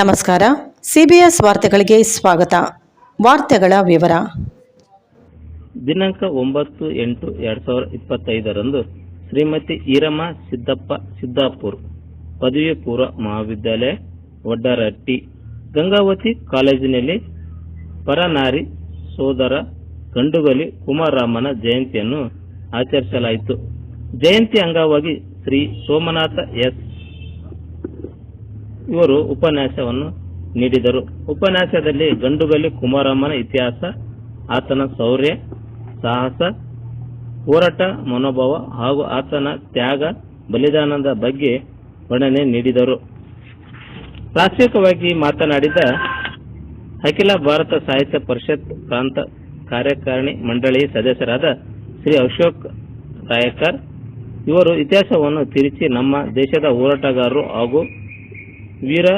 ನಮಸ್ಕಾರ. ಸಿಬಿಎಸ್ ವಾರ್ತೆಗಳಿಗೆ ಸ್ವಾಗತ. ವಾರ್ತೆಗಳ ವಿವರ. ದಿನಾಂಕ ಒಂಬತ್ತು ಎಂಟು ಎರಡ್ ಸಾವಿರದ ಇಪ್ಪತ್ತೈದರಂದು ಶ್ರೀಮತಿ ಈರಮ್ಮ ಸಿದ್ದಪ್ಪ ಸಿದ್ದಾಪುರ್, ಪದವಿ ಪೂರ್ವ ಮಹಾವಿದ್ಯಾಲಯ ಒಡ್ಡರಟ್ಟಿ ಗಂಗಾವತಿ ಕಾಲೇಜಿನಲ್ಲಿ ಪರನಾರಿ ಸೋದರ ಗಂಡುಗಲಿ ಕುಮಾರರಾಮನ ಜಯಂತಿಯನ್ನು ಆಚರಿಸಲಾಯಿತು. ಜಯಂತಿ ಅಂಗವಾಗಿ ಶ್ರೀ ಸೋಮನಾಥ ಎಸ್. ಇವರು ಉಪನ್ಯಾಸವನ್ನು ನೀಡಿದರು. ಉಪನ್ಯಾಸದಲ್ಲಿ ಗಂಡುಗಲಿ ಕುಮಾರಮ್ಮನ ಇತಿಹಾಸ, ಆತನ ಶೌರ್ಯ, ಸಾಹಸ, ಹೋರಾಟ, ಮನೋಭಾವ ಹಾಗೂ ಆತನ ತ್ಯಾಗ, ಬಲಿದಾನದ ಬಗ್ಗೆ ವರ್ಣನೆ ನೀಡಿದರು. ಪ್ರಾಥಮಿಕವಾಗಿ ಮಾತನಾಡಿದ ಅಖಿಲ ಭಾರತ ಸಾಹಿತ್ಯ ಪರಿಷತ್ ಪ್ರಾಂತ ಕಾರ್ಯಕಾರಿಣಿ ಮಂಡಳಿ ಸದಸ್ಯರಾದ ಶ್ರೀ ಅಶೋಕ್ ರಾಯಕರ್, ಇವರು ಇತಿಹಾಸವನ್ನು ತಿರುಚಿ ನಮ್ಮ ದೇಶದ ಹೋರಾಟಗಾರರು ಹಾಗೂ ವೀರ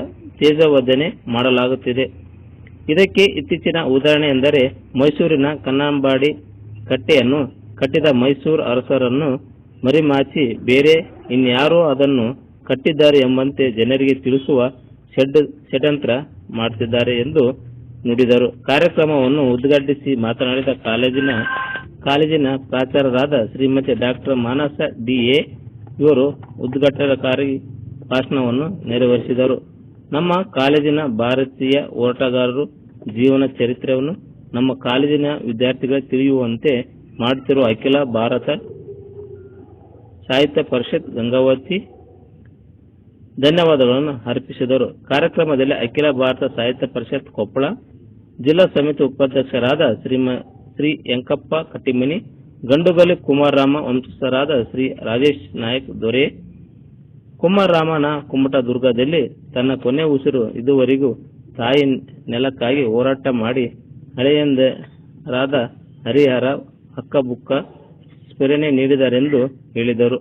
ತೇಜವರ್ಧನೆ ಮಾಡಲಾಗುತ್ತಿದೆ. ಇದಕ್ಕೆ ಇತ್ತೀಚಿನ ಉದಾಹರಣೆ ಎಂದರೆ ಮೈಸೂರಿನ ಕನ್ನಂಬಾಡಿ ಕಟ್ಟೆಯನ್ನು ಕಟ್ಟಿದ ಮೈಸೂರು ಅರಸರನ್ನು ಮರಿಮಾಚಿ ಬೇರೆ ಇನ್ಯಾರೋ ಅದನ್ನು ಕಟ್ಟಿದ್ದಾರೆ ಎಂಬಂತೆ ಜನರಿಗೆ ತಿಳಿಸುವ ಷಡ್ ಷಡ್ಯಂತ್ರ ಮಾಡುತ್ತಿದ್ದಾರೆ ಎಂದು ನುಡಿದರು. ಕಾರ್ಯಕ್ರಮವನ್ನು ಉದ್ಘಾಟಿಸಿ ಮಾತನಾಡಿದ ಕಾಲೇಜಿನ ಕಾಲೇಜಿನ ಪ್ರಾಚಾರ್ಯರಾದ ಶ್ರೀಮತಿ ಡಾಕ್ಟರ್ ಮಾನಸ ಡಿಎ ಇವರು ಉದ್ಘಾಟನಕಾರಿ ಭಾಷಣವನ್ನು ನೆರವೇರಿಸಿದರು. ನಮ್ಮ ಕಾಲೇಜಿನ ಭಾರತೀಯ ಹೋರಾಟಗಾರರು ಜೀವನ ಚರಿತ್ರೆಯನ್ನು ನಮ್ಮ ಕಾಲೇಜಿನ ವಿದ್ಯಾರ್ಥಿಗಳ ತಿಳಿಯುವಂತೆ ಮಾಡುತ್ತಿರುವ ಅಖಿಲ ಭಾರತ ಸಾಹಿತ್ಯ ಪರಿಷತ್ ಗಂಗಾವತಿ ಧನ್ಯವಾದಗಳನ್ನು ಅರ್ಪಿಸಿದರು. ಕಾರ್ಯಕ್ರಮದಲ್ಲಿ ಅಖಿಲ ಭಾರತ ಸಾಹಿತ್ಯ ಪರಿಷತ್ ಕೊಪ್ಪಳ ಜಿಲ್ಲಾ ಸಮಿತಿ ಉಪಾಧ್ಯಕ್ಷರಾದ ಶ್ರೀ ಯಂಕಪ್ಪ ಕಟ್ಟಿಮನಿ ಗಂಡುಗಲಿ ಕುಮಾರರಾಮ ವಂಶಸ್ಥರಾದ ಶ್ರೀ ರಾಜೇಶ್ ನಾಯಕ್ ದೊರೆ ಕುಮಾರರಾಮನ ಕುಮಟ ದುರ್ಗದಲ್ಲಿ ತನ್ನ ಕೊನೆ ಉಸಿರು ಇದುವರೆಗೂ ತಾಯಿ ನೆಲಕ್ಕಾಗಿ ಹೋರಾಟ ಮಾಡಿ ಹಳೆಯಂದರಾದ ಹರಿಹರ ಹಕ್ಕಬುಕ್ಕ ಸ್ಮರಣೆ ನೀಡಿದರೆಂದು ಹೇಳಿದರು.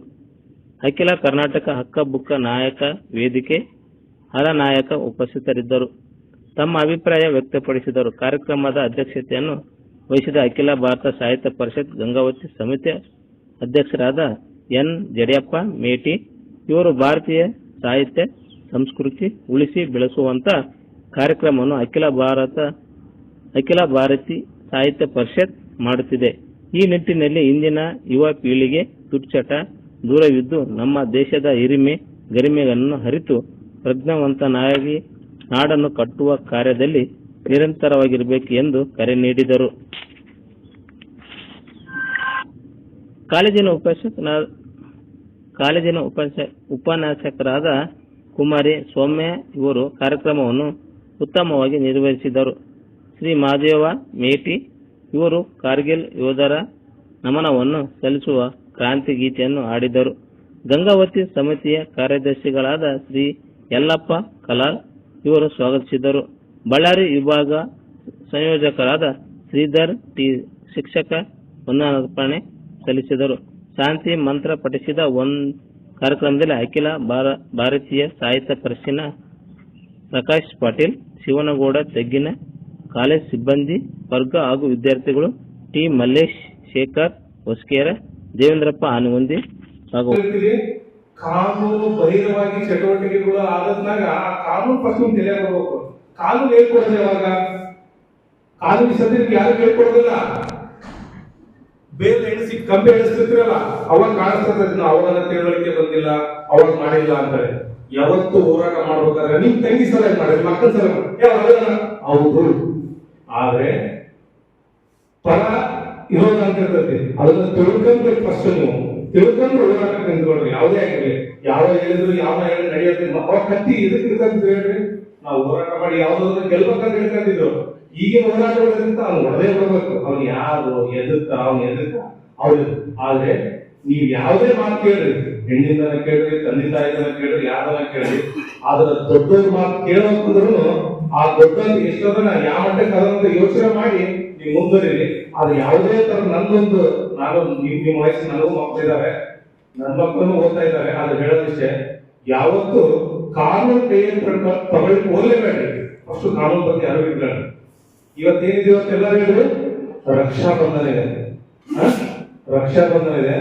ಅಖಿಲ ಕರ್ನಾಟಕ ಹಕ್ಕಬುಕ್ಕ ನಾಯಕ ವೇದಿಕೆ ಹರನಾಯಕ ಉಪಸ್ಥಿತರಿದ್ದರು. ತಮ್ಮ ಅಭಿಪ್ರಾಯ ವ್ಯಕ್ತಪಡಿಸಿದರು. ಕಾರ್ಯಕ್ರಮದ ಅಧ್ಯಕ್ಷತೆಯನ್ನು ವಹಿಸಿದ ಅಖಿಲ ಭಾರತ ಸಾಹಿತ್ಯ ಪರಿಷತ್ ಗಂಗಾವತಿ ಸಮಿತಿ ಅಧ್ಯಕ್ಷರಾದ ಎನ್ ಜಡಿಯಪ್ಪ ಮೇಟಿ ಇವರು ಭಾರತೀಯ ಸಾಹಿತ್ಯ, ಸಂಸ್ಕೃತಿ ಉಳಿಸಿ ಬೆಳೆಸುವಂತ ಕಾರ್ಯಕ್ರಮವನ್ನು ಅಖಿಲ ಭಾರತ, ಅಖಿಲ ಭಾರತಿ ಸಾಹಿತ್ಯ ಪರಿಷತ್ ಮಾಡುತ್ತಿದೆ. ಈ ನಿಟ್ಟಿನಲ್ಲಿ ಇಂದಿನ ಯುವ ಪೀಳಿಗೆ ತುಚ್ಚಟ, ದೂರವಿದ್ದು ನಮ್ಮ ದೇಶದ ಹಿರಿಮೆ, ಗರಿಮೆಗಳನ್ನು ಅರಿತು ಪ್ರಜ್ಞಾವಂತನಾಗಿ ನಾಡನ್ನು ಕಟ್ಟುವ ಕಾರ್ಯದಲ್ಲಿ ನಿರಂತರವಾಗಿರಬೇಕು ಎಂದು ಕರೆ ನೀಡಿದರು. ಕಾಲೇಜಿನ ಉಪನ್ಯಾಸಕನ ಕಾಲೇಜಿನ ಉಪನ್ಯಾಸ ಉಪನ್ಯಾಸಕರಾದ ಕುಮಾರಿ ಸೌಮ್ಯ ಇವರು ಕಾರ್ಯಕ್ರಮವನ್ನು ಉತ್ತಮವಾಗಿ ನಿರ್ವಹಿಸಿದರು. ಶ್ರೀ ಮಹಾದೇವ ಮೇಟಿ ಇವರು ಕಾರ್ಗಿಲ್ ಯೋಧರ ನಮನವನ್ನು ಸಲ್ಲಿಸುವ ಕ್ರಾಂತಿ ಗೀತೆಯನ್ನು ಹಾಡಿದರು. ಗಂಗಾವತಿ ಸಮಿತಿಯ ಕಾರ್ಯದರ್ಶಿಗಳಾದ ಶ್ರೀ ಯಲ್ಲಪ್ಪ ಕಲಾಲ್ ಇವರು ಸ್ವಾಗತಿಸಿದರು. ಬಳ್ಳಾರಿ ವಿಭಾಗ ಸಂಯೋಜಕರಾದ ಶ್ರೀಧರ್ ಟಿ ಶಿಕ್ಷಕ ವಂದನಾರ್ಪಣೆ ಸಲ್ಲಿಸಿದರು. ಶಾಂತಿ ಮಂತ್ರ ಪಠಿಸಿದ ಒಂದು ಕಾರ್ಯಕ್ರಮದಲ್ಲಿ ಅಖಿಲ ಭಾರ- ಭಾರತೀಯ ಸಾಹಿತ್ಯ ಪರಿಷತ್ತಿನ ಪ್ರಕಾಶ್ ಪಾಟೀಲ್, ಶಿವನಗೌಡ, ತೆಗ್ಗಿನ, ಕಾಲೇಜ್ ಸಿಬ್ಬಂದಿ, ವರ್ಗ ಹಾಗೂ ವಿದ್ಯಾರ್ಥಿಗಳು ಟಿ ಮಲ್ಲೇಶ್, ಶೇಖರ್, ಹೊಸ್ಕೇರ, ದೇವೇಂದ್ರಪ್ಪ ಆನಗುಂದಿ ಹಾಗೂ. ಕಾನೂನು ಬಹಿರವಾಗಿ ಚಟುವಟಿಕೆಗಳು ಆದದ್ನಾಗ ಆ ಕಾನೂನು ಫಸ್ಟ್ ತಲೆ ಬರಬೇಕು ಕಾನೂನು ಹೇಳ್ಕೊಡ್ತೇವಾಗ ಯಾವಾಗ ಕಾನೂನು ಸದ್ಯಕ್ಕೆ ಯಾರು ಹೇಳ್ಕೊಡೋದಿಲ್ಲ ಬೇರೆ ಎಣಿಸಿ ಕಂಬಿ ಎಣಿಸ್ತಿರ್ತೀರಲ್ಲ ಅವಾಗ ಕಾಣಿಸ್ತದೆ ನಾವು ಅವಾಗ ತಿಳುವಳಿಕೆ ಬಂದಿಲ್ಲ, ಅವಾಗ ಮಾಡಿಲ್ಲ ಅಂತಾರೆ. ಯಾವತ್ತು ಹೋರಾಟ ಮಾಡ್ಬೇಕಾದ್ರೆ ನಿಮ್ ತಂಗಿ ಸಲ ಮಾಡಿ ಮಕ್ಕಳ ಸಲ ಹೌದು ಆದ್ರೆ, ಪರ ಇರೋದಂತ ಇರ್ತೈತಿ. ಅದನ್ನ ತಿಳ್ಕೊಂಡ್ಬೇಕು ಫಸ್ಟ್ ನೀವು. ತಿಳ್ಕೊಂಡು ಹೋರಾಟ ನಿಂತ್ಕೊಳ್ರಿ ಯಾವುದೇ ಆಗಿರ್ಲಿ. ಯಾವ ಹೇಳಿದ್ರು, ಯಾವ ಹೇಳಿ ನಡೆಯುತ್ತೆ. ಅವ್ರ ಕತ್ತಿ ಇದಕ್ಕೆ ಹೇಳ್ರಿ. ನಾವು ಹೋರಾಟ ಮಾಡಿ ಯಾವ್ದಾದ್ರು ಗೆಲ್ಬೇಕಂತ ಹೇಳ್ಕೊಂಡಿದ್ರು ಈಗಿನ ಹೋರಾಟಗಳಿಂದ ಅವ್ನು ಹೊಡೆದೇ ಬರ್ಬೇಕು ಅವ್ನು ಯಾರು ಎದುರ್ತ, ಅವ್ನು ಎದುರ್ತ. ಅವ್ರು ಆದ್ರೆ ನೀವು ಯಾವುದೇ ಮಾತು ಕೇಳ್ರಿ. ಹೆಣ್ಣಿಂದನ ಕೇಳ್ರಿ, ತಂದೆ ತಾಯಿದನ ಕೇಳ್ರಿ, ಯಾರನ್ನ ಕೇಳ್ರಿ. ಅದರ ದೊಡ್ಡವ್ರ ಮಾತು ಕೇಳಬೇಕಂದ್ರೂ ಆ ದೊಡ್ಡ ಎಷ್ಟೋದನ್ನ ಯಾವ ಮಟ್ಟಕ್ಕೆ ಅದನ್ನ ಯೋಚನೆ ಮಾಡಿ ನೀವು ಮುಂದುವರಿ ಅದು ಯಾವುದೇ ತರ ನಂದೊಂದು ನಾನು ನಿಮ್, ನಿಮ್ಮ ವಯಸ್ಸು ನನಗೂ ಮಕ್ಕಳಿದ್ದಾರೆ ನನ್ನ ಮಕ್ಕಳು ಓದ್ತಾ ಇದ್ದಾರೆ ಅದು ಹೇಳೋದಿಷ್ಟೇ, ಯಾವತ್ತು ಕಾನೂನು ಕೈಯಲ್ಲಿ ಹೋದ್ರೆ ಬೇಡ ಅಷ್ಟು ಕಾನೂನು ಬಗ್ಗೆ ಯಾರು ಇಲ್ಲ ಇವತ್ತೇನಿದೆ ಇವತ್ತೆಲ್ಲರೂ ಹೇಳಿದ್ರು? ರಕ್ಷಾ ಬಂಧನ ಇದೆ. ರಕ್ಷಾ ಬಂಧನ ಇದೆ.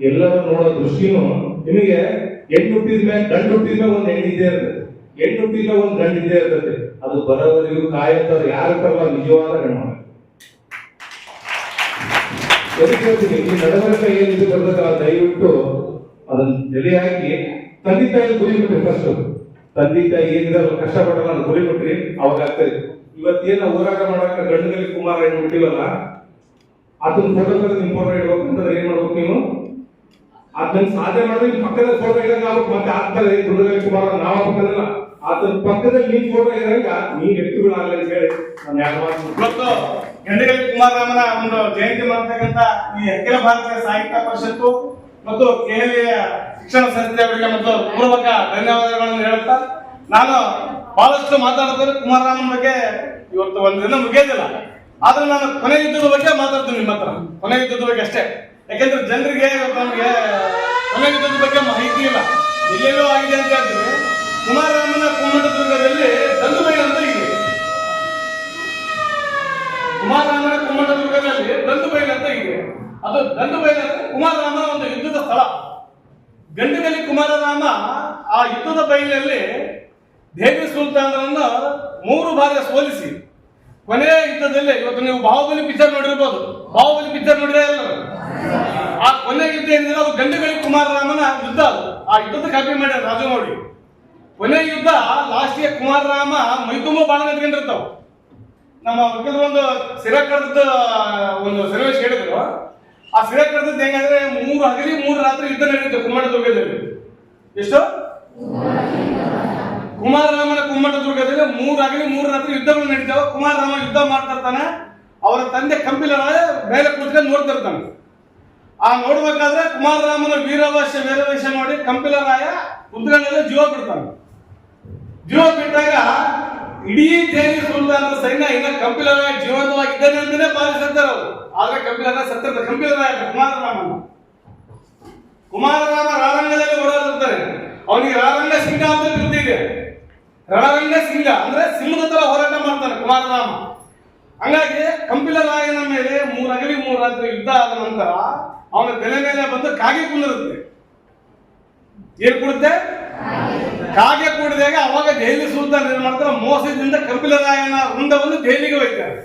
ಎಲ್ಲರೂ ನೋಡೋ ದೃಷ್ಟಿನೂ ನಿಮಗೆ ಹೆಣ್ಣು ಹುಟ್ಟಿದ ಮೇಲೆ ಗಂಡು ಹುಟ್ಟಿದ ಮೇಲೆ ಒಂದು ಹೆಣ್ಣಿದ್ದೇ ಇರ್ತದೆ. ಹೆಣ್ಣು ಹುಟ್ಟಿದ ಒಂದು ಗಂಡ ಇದ್ದೇ ಇರ್ತದೆ. ಅದು ಬರೋವರೆಗೂ ಕಾಯತ್ತವ್ರು ಯಾರು ಬರಲ್ಲ ನಿಜವಾದ ಗಂಡು ಎದಕ್ಕೆ ಈ ನಡವಳಿಕೆ ಏನಿದೆ ಬರ್ತದಲ್ಲ ದಯವಿಟ್ಟು ಅದನ್ನ ತಲೆ ಹಾಕಿ ತಂದೆ ತಾಯಿ ಫಸ್ಟ್ ತಂದೆ ತಾಯಿ ಏನಿದೆ ಅವ್ರು ಕಷ್ಟಪಟ್ಟು ನಾನು ಗುರಿ ಅವಾಗ ಆಗ್ತದೆ ಇವತ್ತೇನ ಹೋರಾಟ ಮಾಡಾಕ ಗಂಡುಗಲಿ ಕುಮಾರ ಏನು ಬಿಟ್ಟಿವಲ್ಲ ಅದನ್ನ ಫೋಟೋ ತೆಗೆದು ನಿಮ್ ಫೋಟೋ ಅಂತಂದ್ರೆ ಏನ್ ಮಾಡ್ಬೇಕು ನೀವು? ಅದನ್ನ ಸಾಧನೆ ಮಾಡಿದ್ರೆ ಪಕ್ಕದ ಫೋಟೋ ಇಡಂಗ ಅವ್ರು ಮತ್ತೆ ಆಗ್ತದೆ ದುರ್ಗದಲ್ಲಿ ಕುಮಾರ ನಾವ್ ಆಗ್ಬೇಕಲ್ಲ. ಅದನ್ನ ಪಕ್ಕದಲ್ಲಿ ನೀನ್ ಫೋಟೋ ಇರಂಗ ನೀ ವ್ಯಕ್ತಿಗಳಾಗಲಿ ಅಂತ ಹೇಳಿ ನಾನು ಮಾತು ಇವತ್ತು ಗಂಡಗಲಿ ಕುಮಾರರಾಮನ ಒಂದು ಜಯಂತಿ ಮಾಡ್ತಕ್ಕಂಥ ಈ ಅಖಿಲ ಭಾರತೀಯ ಸಾಹಿತ್ಯ ಪರಿಷತ್ತು ಮತ್ತು ದೆಹಲಿಯ ಶಿಕ್ಷಣ ಸಂಸ್ಥೆ ಅವರಿಗೆ ಮತ್ತು ಪೂರ್ವಕ ಧನ್ಯವಾದಗಳನ್ನು ಹೇಳುತ್ತಾ, ನಾನು ಬಹಳಷ್ಟು ಮಾತಾಡಿದ್ರೆ ಕುಮಾರರಾಮನ ಬಗ್ಗೆ ಇವತ್ತು ಒಂದಿನ ದಿನ ಮುಗಿಯೋದಿಲ್ಲ. ಆದ್ರೆ ನಾನು ಕೊನೆ ಯುದ್ಧದ ಬಗ್ಗೆ ಮಾತಾಡ್ತೀನಿ ನಿಮ್ಮ ಹತ್ರ. ಕೊನೆ ಯುದ್ಧದ ಬಗ್ಗೆ ಅಷ್ಟೇ. ಯಾಕೆಂದ್ರೆ ಜನರಿಗೆ ನಮಗೆ ಕೊನೆ ಯುದ್ಧದ ಬಗ್ಗೆ ಮಾಹಿತಿ ಇಲ್ಲ. ಎಲ್ಲೆಲ್ಲೋ ಆಗಿದೆ ಅಂತ ಹೇಳ್ತೀವಿ ಕುಮಾರರಾಮನ ಕುಮ್ಮಟದುರ್ಗದಲ್ಲಿ ದಂದುಬೈ ಅಂತ ಇದೆ. ಕುಮಾರರಾಮನ ಕುಮ್ಮಟದುರ್ಗದಲ್ಲಿ ದಂದುಬೈಲ್ ಅಂತ ಇದೆ. ಅದು ದಂದುಬೈಲ್ ಅಂದ್ರೆ ಕುಮಾರರಾಮನ ಒಂದು ಯುದ್ಧದ ಸ್ಥಳ. ಗಂಡಿನಲ್ಲಿ ಕುಮಾರರಾಮ ಆ ಯುದ್ಧದ ಬಯಲಿನಲ್ಲಿ ದೇವಿ ಸುಲ್ತಾನರನ್ನು ಮೂರು ಬಾರಿ ಸೋಲಿಸಿ. ಕೊನೆಯ ಯುದ್ಧದಲ್ಲಿ ಇವತ್ತು ನೀವು ಬಾಹುಬಲಿ ಪಿಕ್ಚರ್ ನೋಡಿರ್ಬೋದು. ಬಾಹುಬಲಿ ಪಿಕ್ಚರ್ ನೋಡಿದ್ರೆ ಆ ಕೊನೆಯ ಯುದ್ಧ ಏನಿದೆ? ಅದು ಗಂಡುಗಳಿ ಕುಮಾರರಾಮನ ಯುದ್ಧ ಅದು. ಆ ಯುದ್ಧದ ಕಾಪಿ ಮಾಡ್ಯಾರ ನೋಡಿ ಕೊನೆ ಯುದ್ಧ ಲಾಸ್ಟಿಗೆ ಕುಮಾರರಾಮ ಮೈತುಂಬ ಬಾಣ ನಡ್ಕೊಂಡಿರ್ತಾವ ನಮ್ಮ ಒಂದು ಸಿರ ಕಡ್ದ ಒಂದು ಸರ್ವೇಶ್ ಹೇಳಿದ್ರು. ಆ ಸಿರ ಕಡ್ದದ್ದು ಹೆಂಗಂದ್ರೆ ಮೂರು ಹಗಲಿ, ಮೂರು ರಾತ್ರಿ ಯುದ್ಧ ನಡೆಯುತ್ತೆ ಕುಮ್ಮಟದುರ್ಗದಲ್ಲಿ ಎಷ್ಟು? ಕುಮಾರರಾಮನ ಕುಮ್ಮಟದುರ್ಗದಲ್ಲಿ ಮೂರು ಹಗಲಿ, ಮೂರು ರಾತ್ರಿ ಯುದ್ಧಗಳು ನಡೀತಾವ. ಕುಮಾರರಾಮ ಯುದ್ಧ ಮಾಡ್ತಾ ಇರ್ತಾನೆ. ಅವರ ತಂದೆ ಕಂಪಿಲರಾಯ ಮೇಲೆ ಕೂತ್ಕೊಂಡು ನೋಡ್ತಿರ್ತಾನೆ ಆ ನೋಡ್ಬೇಕಾದ್ರೆ ಕುಮಾರರಾಮನ ವೀರವಶ, ವೀರವೇಶ ನೋಡಿ ಕಂಪಿಲರಾಯ ಉದ್ಗಣದಲ್ಲಿ ಜೀವ ಬಿಡ್ತಾನೆ. ಜೀವ ಬಿಟ್ಟಾಗ ಇಡೀ ದೇವಿ ಸುಲ್ತಾನರ ಸೈನ್ಯ ಇನ್ನ ಕಂಪಿಲನ ಜೀವಂತವಾಗಿದ್ದಾನೆ ಅಂತಾನೆ ಪಾಲಿಸುತ್ತಾರೆ ಅವರು. ಆದ್ರೆ ಕಂಪಿಲರಾಯ ಸತ್ಯದ ಕಂಪಿಲರಾಯ ಕುಮಾರರಾಮ ಕುಮಾರರಾಮ ರಾರಂಗದಲ್ಲಿ ಓಡಾಡುತ್ತಾರೆ ಅವನಿಗೆ ರಾರಂಗ ಸಿಂಗ ಅಂತ ತಿಳಿದಿದೆ ರಾರಂಗ ಸಿಂಹ ಅಂದ್ರೆ ಸಿಂಹದ ತರ ಹೋರಾಟ ಮಾಡ್ತಾನೆ ಕುಮಾರರಾಮ. ಹಂಗಾಗಿ ಕಂಪಿಲರಾಯನ ಮೇಲೆ ಮೂರಗಲಿ ಮೂರು ರಾತ್ರಿ ಯುದ್ಧ ಆದ ನಂತರ ಅವನ ಬೆಲೆ ಮೇಲೆ ಬಂದು ಕಾಗೆ ಕುಂದಿರುತ್ತೆ. ಏನ್ ಕೊಡುತ್ತೆ? ಕಾಗೆ ಕೂಡಿದಾಗ ಅವಾಗ ದೆಹಲಿ ಸುಲ್ತಾನ್ ಏನ್ ಮಾಡ್ತಾರೆ ಮೋಸದಿಂದ ಕಂಪಿಲರಾಯನ ವೃಂದವನ್ನು ದೆಹಲಿಗೆ ಒಯ್ತಾರೆ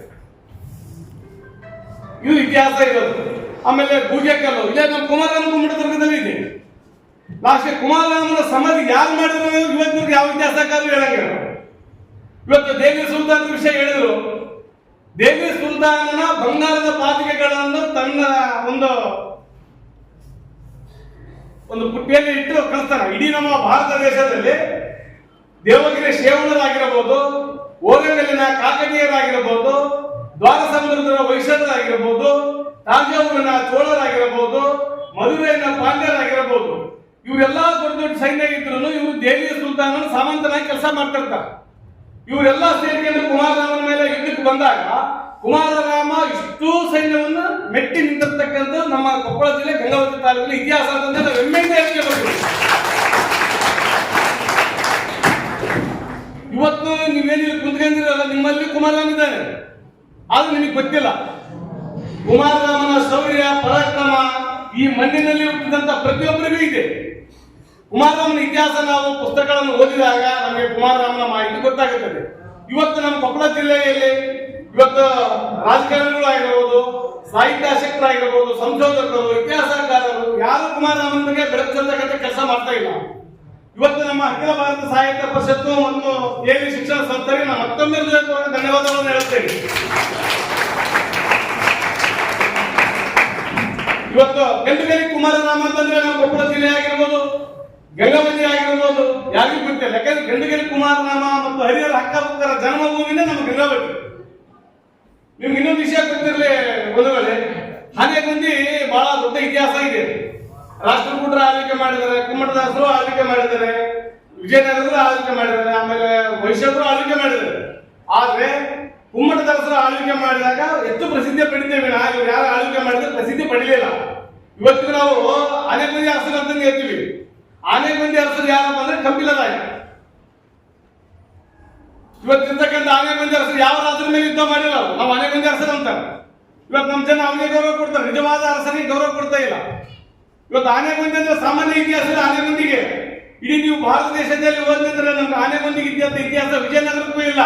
ಇದು ಇತಿಹಾಸ ಇರೋದು. ಆಮೇಲೆ ಗೂಗೆಕಲ್ಲು ಇಲ್ಲೇ ನಮ್ಮ ಕುಮಾರರಾಮ ಗುಮ್ಮಟದುರ್ಗದಲ್ಲಿ ಇದೆ. ಲಾಸ್ಟ್ ಕುಮಾರರಾಮನ ಸಮಾಧಿ ಯಾರು ಮಾಡಿದ್ರು ಇವತ್ತಿನ ಯಾವ ಇತಿಹಾಸಕಾರರು ಹೇಳಂಗಿಲ್ಲ. ಇವತ್ತು ದೇವಿ ಸುಲ್ತಾನ್ ವಿಷಯ ಹೇಳಿದ್ರು. ದೇವಿ ಸುಲ್ತಾನನ ಬಂಗಾರದ ಪಾತಿಕೆಗಳನ್ನು ತನ್ನ ಒಂದು ಒಂದು ಪುಟ್ಟಿಯಲ್ಲಿ ಇಟ್ಟು ಕಳಿಸ್ತಾನೆ ಇಡೀ ನಮ್ಮ ಭಾರತ ದೇಶದಲ್ಲಿ ದೇವಗಿರಿ ಶೇವಣರಾಗಿರಬಹುದು ಓಗನಲ್ಲಿನ ಕಾಕಟೀಯರಾಗಿರಬಹುದು ದ್ವಾರ ಸಮುದ್ರದ ವೈಶ್ಯರಾಗಿರಬಹುದು ತಾಂಜಾವೂರಿನ ಚೋಳರಾಗಿರಬಹುದು ಮಧುರೈನ ಪಾಂಡ್ಯರಾಗಿರಬಹುದು ಇವರೆಲ್ಲ ದೊಡ್ಡ ದೊಡ್ಡ ಸೈನ್ಯ ಇದ್ರು ಇವರು ದೇವಿಯ ಸುಲ್ತಾನ ಸಾಮಂತನಾಗಿ ಕೆಲಸ ಮಾಡ್ತಿರ್ತಾರೆ. ಇವರೆಲ್ಲ ಸೇರಿಕೊಂಡು ಕುಮಾರರಾಮನ ಮೇಲೆ ಯುದ್ಧಕ್ಕೆ ಬಂದಾಗ ಕುಮಾರರಾಮ ಇಷ್ಟು ಸೈನ್ಯವನ್ನು ಮೆಟ್ಟಿ ನಿಂತಿರ್ತಕ್ಕಂಥ ನಮ್ಮ ಕೊಪ್ಪಳ ಜಿಲ್ಲೆ ಗಂಗಾವತಿ ತಾಲೂಕಿನ ಇತಿಹಾಸ ಅಂತಂದ್ರೆ ನಾವು ಹೆಮ್ಮೆಯಿಂದ ಹೇಳಿಕೆ ಬರ್ತೀವಿ ಇವತ್ತು ನೀವೇನಿಲ್ಲ ಕುಂತ್ಕೊಂಡಿರಲ್ಲ ನಿಮ್ಮಲ್ಲಿ ಕುಮಾರರಾಮ ಇದ್ದಾನೆ ಆದ್ರೆ ನಿಮಗೆ ಗೊತ್ತಿಲ್ಲ. ಕುಮಾರರಾಮನ ಶೌರ್ಯ, ಪರಾಕ್ರಮ ಈ ಮಣ್ಣಿನಲ್ಲಿ ಹುಟ್ಟಿದಂತ ಪ್ರತಿಯೊಬ್ಬರಿಗೂ ಇದೆ. ಕುಮಾರರಾಮನ ಇತಿಹಾಸ ನಾವು ಪುಸ್ತಕಗಳನ್ನು ಓದಿದಾಗ ನಮಗೆ ಕುಮಾರರಾಮನ ಮಾಹಿತಿ ಗೊತ್ತಾಗುತ್ತದೆ. ಇವತ್ತು ನಮ್ಮ ಕೊಪ್ಪಳ ಜಿಲ್ಲೆಯಲ್ಲಿ ಇವತ್ತು ರಾಜಕಾರಣಿಗಳು ಆಗಿರ್ಬೋದು ಸಾಹಿತ್ಯಾಸಕ್ತರಾಗಿರ್ಬೋದು ಸಂಶೋಧಕರು ಇತಿಹಾಸಕಾರರು ಯಾರು ಕುಮಾರ ಬಗ್ಗೆ ಬೆಳಕು ಚೆಲ್ಲತಕ್ಕಂಥ ಕೆಲಸ ಮಾಡ್ತಾ ಇಲ್ಲ. ಇವತ್ತು ನಮ್ಮ ಅಖಿಲ ಭಾರತ ಸಾಹಿತ್ಯ ಪರಿಷತ್ತು ಮತ್ತು ಎಲ್ಲಿ ಶಿಕ್ಷಣ ಸಂಸ್ಥೆಗೆ ನಾನು ಮತ್ತೊಮ್ಮೆ ಧನ್ಯವಾದಗಳನ್ನು ಹೇಳುತ್ತೇನೆ ಇವತ್ತು ಗಂಡುಗಲಿ ಕುಮಾರರಾಮ ಅಂತಂದ್ರೆ ನಮ್ಮ ಕೊಪ್ಪಳ ಜಿಲ್ಲೆ ಆಗಿರ್ಬೋದು, ಗಂಗಾವತಿ ಆಗಿರ್ಬೋದು, ಯಾರಿಗೂ ಗೊತ್ತಿಲ್ಲ. ಯಾಕಂದ್ರೆ ಗಂಡುಗರಿ ಕುಮಾರ ನಾಮ ಮತ್ತು ಹರಿಹರ ಹಕ್ಕಬಕ್ಕರ ಜನ್ಮಭೂಮಿನೇ ನಮ್ಮ ಗಂಗಾವತಿ ನಿಮ್ಗೆ ಇನ್ನೊಂದು ವಿಷಯ ಗೊತ್ತಿರಲಿ ಒಂದು ಹಾಗೆ ಹಾನೇಗುಂದಿ ಬಹಳ ದೊಡ್ಡ ಇತಿಹಾಸ ಇದೆ. ರಾಷ್ಟ್ರಕೂಟರು ಆಳ್ವಿಕೆ ಮಾಡಿದ್ದಾರೆ, ಕುಮ್ಮಟದಾಸರು ಆಳ್ವಿಕೆ ಮಾಡಿದ್ದಾರೆ ವಿಜಯನಗರದ್ರು ಆಳ್ವಿಕೆ ಮಾಡಿದ್ದಾರೆ, ಆಮೇಲೆ ವೈಶ್ಯರು ಆಳ್ವಿಕೆ ಮಾಡಿದ್ದಾರೆ. ಆದ್ರೆ ಕುಮ್ಮಟದಾಸರು ಆಳ್ವಿಕೆ ಮಾಡಿದಾಗ ಎಷ್ಟು ಪ್ರಸಿದ್ಧಿ ಪಡಿತೇವೆ ನಾ ಇವ್ರು ಯಾರು ಆಳ್ವಿಕೆ ಮಾಡಿದ್ರೆ ಪ್ರಸಿದ್ಧಿ ಪಡಿಲಿಲ್ಲ. ಇವತ್ತಿಗೆ ನಾವು ಆನೆಗುಂದಿ ಅರಸರು ಅಂತ ಹೇಳ್ತೀವಿ. ಆನೆಗುಂದಿ ಅರಸರು ಯಾರಪ್ಪ ಅಂದ್ರೆ ಕಂಪಿಲರಾಯ ಇವತ್ತಿರ್ತಕ್ಕಂಥ ಆನೆಗುಂದಿ ಅರಸರು ಯಾವ ರಾಜರ ಮೇಲೆ ಯುದ್ಧ ಮಾಡಿಲ್ಲ. ನಾವು ಮಂದಿ ಅರಸರು ಅಂತ. ಇವತ್ತು ನಮ್ಮ ಜನ ಅವನಿಗೆ ಗೌರವ ಕೊಡ್ತಾರೆ. ನಿಜವಾದ ಅರಸನಿಗೆ ಗೌರವ ಕೊಡ್ತಾ ಇಲ್ಲ. ಇವತ್ತು ಆನೆ ಮಂದಿ ಅಂದ್ರೆ ಸಾಮಾನ್ಯ ಇತಿಹಾಸ ಆನೆ ಮಂದಿಗೆ. ಇಡೀ ನೀವು ಭಾರತ ದೇಶದಲ್ಲಿ ಓದಿದ್ರೆ ನಮ್ಗೆ ಆನೆ ಮಂದಿಗೆ ಇತಿಹಾಸ ಇತಿಹಾಸ ವಿಜಯನಗರಕ್ಕೂ ಇಲ್ಲ.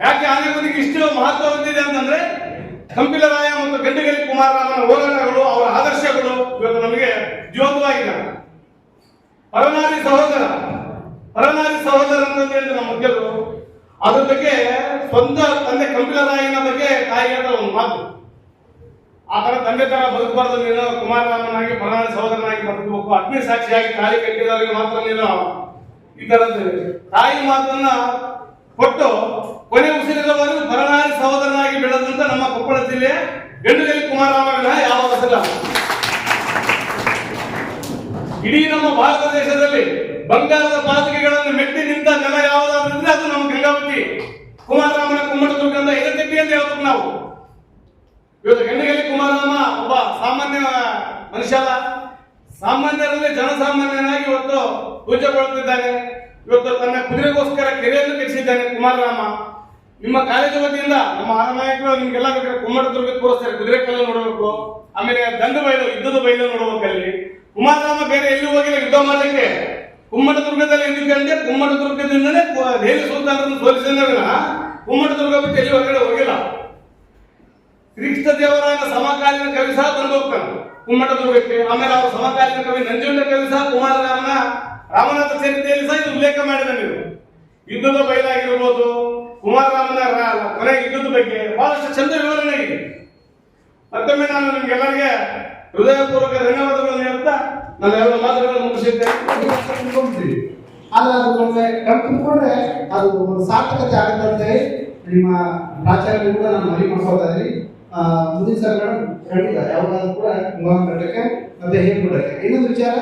ಯಾಕೆ ಆನೆ ಮಂದಿಗೆ ಇಷ್ಟು ಮಹತ್ವ ಹೊಂದಿದೆ ಅಂತಂದ್ರೆ ಕಂಪಿಲರಾಯ ಮತ್ತು ಗಂಡಗಲಿ ಕುಮಾರರಾಮನ ಹೋರಾಟಗಳು, ಅವರ ಆದರ್ಶಗಳು ಇವತ್ತು ನಮಗೆ ಜೀವಂತವಾಗಿದೆ ಅರುಣಾದಿ ಸಹೋದರ ಪರನಾರಿ ಸಹೋದರ ಅಂತ ನಮ್ಮ ಮುಖ್ಯರು ಅದ್ರ ಬಗ್ಗೆ ಸ್ವಂತ ತಂದೆ ಕಂಪಿಲರಾಯನ ಬಗ್ಗೆ ತಾಯಿ ಅಂತ ಒಂದು ಮಾತು. ಆ ತರ ತಂದೆ ತರ ಬದುಕಬಾರ್ದು, ನೀನು ಕುಮಾರರಾಮನಾಗಿ ಪರನಾರಿ ಸಹೋದರನಾಗಿ ಬದುಕಬೇಕು. ಅಗ್ನಿ ಸಾಕ್ಷಿಯಾಗಿ ತಾಯಿ ಕಟ್ಟಿದವರಿಗೆ ಮಾತ್ರ ನೀನು ಈ ತರದ್ದು ತಾಯಿ ಮಾತನ್ನ ಕೊಟ್ಟು ಕೊನೆ ಉಸಿರಿದವರು ಪರನಾರಿ ಸಹೋದರನಾಗಿ ಬೆಳೆದಂತ ನಮ್ಮ ಕೊಪ್ಪಳ ಜಿಲ್ಲೆ, ಗಂಡುಗಲಿ ಕುಮಾರರಾಮ ವಿನಃ ಯಾವ ಹೆಸರಿಲ್ಲ ಇಡೀ ನಮ್ಮ ಭಾರತ ದೇಶದಲ್ಲಿ ಬಂಗಾರದ ಪಾತಿಕೆಗಳನ್ನು ಮೆಟ್ಟಿ ನಿಂತ ನೆಲ ಯಾವುದಾದ್ರೆ ಅದು ನಮ್ಮ ಗಂಗಾವತಿ. ಕುಮಾರರಾಮನ ಕುಮ್ಮಟದುರ್ಗ ಅಂತ ಐದತ್ತೆಟ್ಟಿ ಅಂತ ಹೇಳ್ಬೇಕು ನಾವು. ಇವತ್ತು ಗಂಡಗಲಿ ಕುಮಾರರಾಮ ಒಬ್ಬ ಸಾಮಾನ್ಯ ಮನುಷ್ಯ ಅಲ್ಲ. ಸಾಮಾನ್ಯರಲ್ಲಿ ಜನಸಾಮಾನ್ಯನಾಗಿ ಇವತ್ತು ಪೂಜೆಗೊಳ್ಳುತ್ತಿದ್ದಾನೆ ಇವತ್ತು ತನ್ನ ಕುದುರೆಗೋಸ್ಕರ ಕೆರೆಯನ್ನು ಕಟ್ಟಿಸಿದ್ದಾನೆ ಕುಮಾರರಾಮ. ನಿಮ್ಮ ಕಾಲೇಜು ವತಿಯಿಂದ ನಮ್ಮ ಆರಾಮಾಯಕರು, ನಿಮ್ಗೆಲ್ಲ ಬೇಕಾದ್ರೆ ಕುಮ್ಮಟದುರ್ಗಕ್ಕೆ ತೋರಿಸ್ತಾರೆ ಕುದುರೆ ಕಲ್ಲು ನೋಡಬೇಕು. ಆಮೇಲೆ ದಂಡು ಬೈಲು ಯುದ್ಧದ ಬೈಲು ನೋಡಬೇಕಲ್ಲಿ ಕುಮಾರರಾಮ ಬೇರೆ ಎಲ್ಲೂ ಹೋಗಿಲ್ಲ, ಯುದ್ಧ ಮಾಡಲಿಕ್ಕೆ? ಕುಮ್ಮಟದುರ್ಗದಲ್ಲಿ ನಿಂತ್ಕೊಂಡೆ ಕುಮ್ಮಟದುರ್ಗದಿಂದಲೇ ದೇವಿ ಸುಲ್ತಾನರನ್ನು ಸೋಲಿಸಿದ ಕುಮ್ಮಟದುರ್ಗ ಬಿಟ್ಟು ಎಲ್ಲಿ ಹೊರಗಡೆ ಹೋಗಿಲ್ಲ? ಕೃಷ್ಣ ದೇವರಾಯನ ಸಮಕಾಲೀನ ಕವಿ ಸಹ ಬಂದು ಹೋಗ್ತಾನೆ ಕುಮ್ಮಟದುರ್ಗಕ್ಕೆ, ಆಮೇಲೆ ಅವರ ಸಮಕಾಲೀನ ಕವಿ ನಂಜುಂಡ ಕವಿ ಸಹ ಕುಮಾರರಾಮನ ರಾಮನಾಥ ಚರಿತ್ರೆಯಲ್ಲಿ ಸಹ ಇದು ಉಲ್ಲೇಖ ಮಾಡಿದೆ ನೀವು. ಯುದ್ಧದ ಬಯಲಾಗಿರ್ಬೋದು, ಕುಮಾರರಾಮನ ಕೊನೆ ಯುದ್ಧದ ಬಗ್ಗೆ ಬಹಳಷ್ಟು ಚಂದ ವಿವರಣೆ ಇದೆ. ಮತ್ತೊಮ್ಮೆ ನಾನು ನಿಮ್ಗೆಲ್ಲರಿಗೆ ಹೃದಯಪೂರ್ವಕ ಧನ್ಯವಾದಗಳನ್ನು ಹೇಳ್ತಾ ನಾನು ಎರಡು ಮಾತುಗಳನ್ನು ಮುಗಿಸಿದ್ದೇನೆ ಆದ್ರೆ ಅದು ನಮಗೆ ಕಲ್ತ್ಕೊಂಡ್ರೆ ಅದು ಒಂದು ಸಾರ್ಥಕತೆ ಆಗುತ್ತೆ ಅಂತ ಹೇಳಿ ನಿಮ್ಮ ಪ್ರಾಚಾರ್ಯರು ಕೂಡ ನಾನು ಮನವಿ ಮಾಡ್ಕೊಳ್ತಾ ಇದ್ದೀನಿ ಮುಂದಿನ ಸರ್ ಮೇಡಮ್ ಹೇಳಿದ್ದಾರೆ ಯಾವಾಗಾದ್ರೂ ಕೂಡ ಕುಂಭಾನ ಕಟ್ಟಕ್ಕೆ ಮತ್ತೆ ಹೇಳ್ಬಿಡಕ್ಕೆ ಇನ್ನೊಂದು ವಿಚಾರ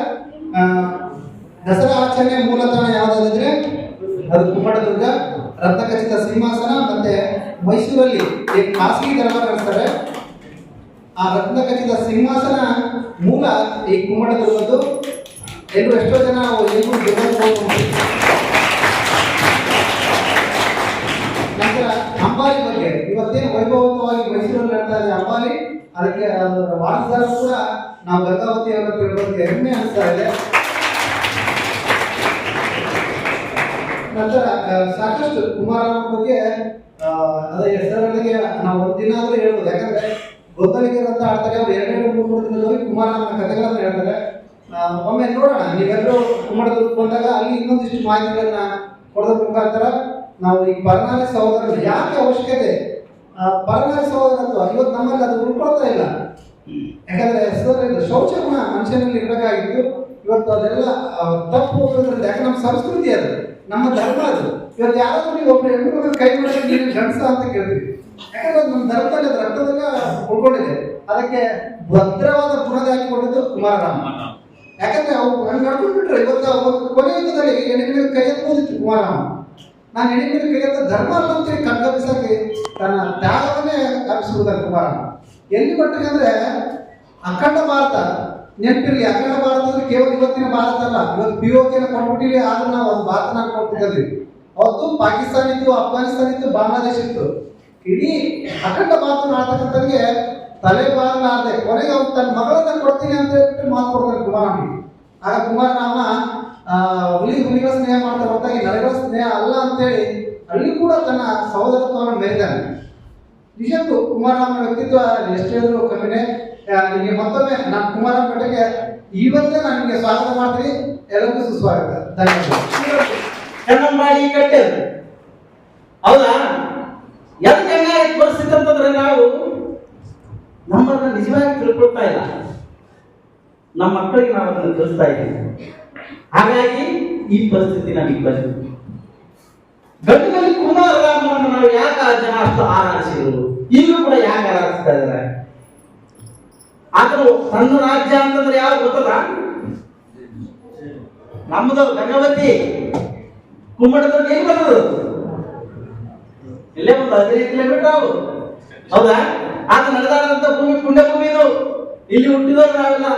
ದಸರಾ ಆಚರಣೆ ಮೂಲತಃ ಯಾವ್ದಾದ್ರೆ ಅದು ಕುಮ್ಮಟದುರ್ಗ ರತ್ನಖಚಿತ ಸಿಂಹಾಸನ ಮತ್ತೆ ಮೈಸೂರಲ್ಲಿ ಖಾಸಗಿ ದರ್ಬಾರ್ ನಡೆಸ್ತಾರೆ. ಆ ರತ್ನಖಚಿತ ಸಿಂಹಾಸನ ಮೂಲ ಈ ಕುಮ್ಮಟದುರ್ಗದ್ದು ಎಲ್ಲರೂ ಎಷ್ಟೋ ಜನ ಎಲ್ಲರೂ ನಂತರ ಅಂಬಾಲಿ ಬಗ್ಗೆ, ಇವತ್ತೇನು ವೈಭವವಾಗಿ ಮೈಸೂರಲ್ಲಿ ನಡ್ತಾ ಇದೆ ಅಂಬಾಲಿ, ಅದಕ್ಕೆ ವಾರಸದಾರ ಕೂಡ ನಾವು ಗಂಗಾವತಿ ಅವರ ತಿಳ್ಕೊಳ್ಳೋಕೆ ಹೆಮ್ಮೆ ಅನಿಸ್ತಾ ಇದೆ. ನಂತರ ಸಾಕಷ್ಟು ಕುಮಾರ ಬಗ್ಗೆ ಅದೇ ಹೆಸರುಗಳಿಗೆ ನಾವು ಒಂದು ದಿನ ಆದರೂ ಹೇಳ್ಬೋದು. ಯಾಕಂದ್ರೆ ಗೊತ್ತಲಿಗರು ಅಂತ ಆಡ್ತಾರೆ ಅವ್ರು ಎರಡೆರಡು ಮೂರು ಮೂರು ದಿನದಲ್ಲಿ ಕುಮಾರನ ಕಥೆಗಳನ್ನ ಹೇಳ್ತಾರೆ. ಒಮ್ಮೆ ನೋಡೋಣ, ನೀವೆಲ್ಲರೂ ಕುಮಾರ ಬಂದಾಗ ಅಲ್ಲಿ ಇನ್ನೊಂದಿಷ್ಟು ಮಾಹಿತಿಗಳನ್ನ ಕೊಡೋದ್ರ ಮುಖಾಂತರ ನಾವು ಈ ಪರನಾರಿ ಸಹೋದರ ಯಾಕೆ ಅವಶ್ಯಕತೆ? ಪರ್ನಾಲ ಸಹೋದರತ್ವ ಇವತ್ತು ನಮ್ಮಲ್ಲಿ ಅದು ಉಳ್ಕೊಳ್ತಾ ಇಲ್ಲ. ಯಾಕಂದ್ರೆ ಶೌಚಗುಣ ಮನುಷ್ಯನಲ್ಲಿ ಇರಬೇಕಾಗಿತ್ತು. ಇವತ್ತು ಅದೆಲ್ಲ ತಪ್ಪು ಹೋಗೋದ್ರಿಂದ ಯಾಕೆ ನಮ್ಮ ಸಂಸ್ಕೃತಿ ಅದು, ನಮ್ಮ ಧರ್ಮ ಅದು. ಇವತ್ತು ಯಾರಾದ್ರೂ ಒಬ್ಬರು ಹೆಣ್ಣು ಕೈ ಮಾಡಿ ಗಂಡಸ ಅಂತ ಕೇಳ್ತೀವಿ. ಯಾಕಂದ್ರೆ ನಮ್ಮ ಧರ್ಮದಲ್ಲಿ ರಕ್ತದಲ್ಲ ಉಳ್ಕೊಂಡಿದೆ. ಅದಕ್ಕೆ ಭದ್ರವಾದ ಬುನಾದಿ ಹಾಕಿಕೊಂಡಿದ್ದು ಕುಮಾರರಾಮ. ಯಾಕಂದ್ರೆ ಅವು ಹಂಗೆ ನಡ್ಕೊಂಡ್ಬಿಟ್ರೆ ಇವತ್ತು ಕೊನೆ ಯುಗದಲ್ಲಿ ಹೆಣ್ಣಿನ ಕೈ ಎತ್ಬೋದಿತ್ತು ಕುಮಾರರಾಮ. ನಾನು ಹೆಣ್ಣಿನ ಕೈ ಎತ್ತ ಧರ್ಮ ಅಲ್ಲ ಅಂತೇಳಿ ತನ್ನ ತ್ಯಾಗವನ್ನೇ ಅರ್ಪಿಸುವುದಲ್ಲ ಕುಮಾರರಾಮ. ಎಲ್ಲಿ ಮಟ್ಟಿಗೆ ಅಂದ್ರೆ ಅಖಂಡ ಭಾರತ. ನೆನಪಿರಲಿ, ಅಖಂಡ ಭಾರತ ಅಂದ್ರೆ ಕೇವಲ ಇವತ್ತಿನ ಭಾರತ ಅಲ್ಲ. ಇವತ್ತು ಪಿ ಓ ಆದ್ರೆ ನಾವು ಒಂದು ಭಾರತ ಕೊಟ್ಬಿಟ್ಟಿದ್ವಿ ಅವತ್ತು ಪಾಕಿಸ್ತಾನ ಇತ್ತು ಅಫ್ಘಾನಿಸ್ತಾನ ಇತ್ತು ಬಾಂಗ್ಲಾದೇಶ ಇತ್ತು. ಇಡೀ ಅಖಂಡ ಮಾತು ಆಡ್ತಕ್ಕಂಥವ್ರಿಗೆ ತಲೆ ಬಾರಲಾರ್ದೆ ಕೊನೆಗೆ ಅವ್ನು ತನ್ನ ಮಗಳನ್ನ ಕೊಡ್ತೀನಿ ಅಂತ ಹೇಳ್ಬಿಟ್ಟು ಮಾತು ಕೊಡ್ತಾನೆ ಕುಮಾರರಾಮ ಆಗ ಕುಮಾರನಾಮ ಹುಲಿ ಹುಲಿಗಳ ಸ್ನೇಹ ಮಾಡ್ತಾ ಹೊರತಾಗಿ, ನರಗಳ ಸ್ನೇಹ ಅಲ್ಲ ಅಂತೇಳಿ ಅಲ್ಲಿ ಕೂಡ ತನ್ನ ಸಹೋದರತ್ವವನ್ನು ಮೆರೆದಾನೆ ನಿಜಕ್ಕೂ ಕುಮಾರರಾಮನ ವ್ಯಕ್ತಿತ್ವ ಎಷ್ಟು ಹೇಳಿದ್ರು ಕಮ್ಮಿನೇ ನಿಮಗೆ ಮತ್ತೊಮ್ಮೆ ನಾನು ಕುಮಾರನ ಬೆಟ್ಟಕ್ಕೆ ಇವತ್ತೇ ನಾನು ನಿಮಗೆ ಸ್ವಾಗತ ಮಾಡ್ತೀನಿ. ಎಲ್ಲರಿಗೂ ಸುಸ್ವಾಗತ. ಧನ್ಯವಾದ ಹೌದಾ? ಎದಕ್ಕೆ ಹಂಗಾಯ್ತು ಪರಿಸ್ಥಿತಿ ಅಂತಂದ್ರೆ ನಾವು ನಮ್ಮನ್ನ ನಿಜವಾಗಿ ತಿಳ್ಕೊಳ್ತಾ ಇಲ್ಲ. ನಮ್ಮ ಮಕ್ಕಳಿಗೆ ನಾವು ಅದನ್ನು ಕಲಿಸ್ತಾ ಇದ್ದೀವಿ. ಹಾಗಾಗಿ ಈ ಪರಿಸ್ಥಿತಿ ನಮಗೆ ಬಂದಿದೆ. ಕುಮಾರ ಕುಮಾರರಾಮನನ್ನು ನಾವು ಯಾಕೆ ಆ ಜನ ಅಷ್ಟು ಆರಾಧಿಸಿದ್ರು? ಈಗಲೂ ಕೂಡ ಯಾಕೆ ಆರಾಧಿಸ್ತಾ ಇದ್ದಾರೆ? ಆದರೂ ತನ್ನ ರಾಜ್ಯ ಅಂತಂದ್ರೆ ಯಾರು ಗೊತ್ತದ ನಮ್ಮದು ಗಂಗಾವತಿ ಕುಮ್ಮಟದ ಏನು ಬರೋದು ಇಲ್ಲೇ ಒಂದು ಹದಿನೈದು ಕಿಲೋಮೀಟರ್ ಅವು ಹೌದಾ? ಆಗ ನಡೆದಾಡಂತ ಭೂಮಿ ಪುಣ್ಯ ಭೂಮಿ ಇದು. ಇಲ್ಲಿ ಹುಟ್ಟಿದವರು ನಾವೆಲ್ಲ.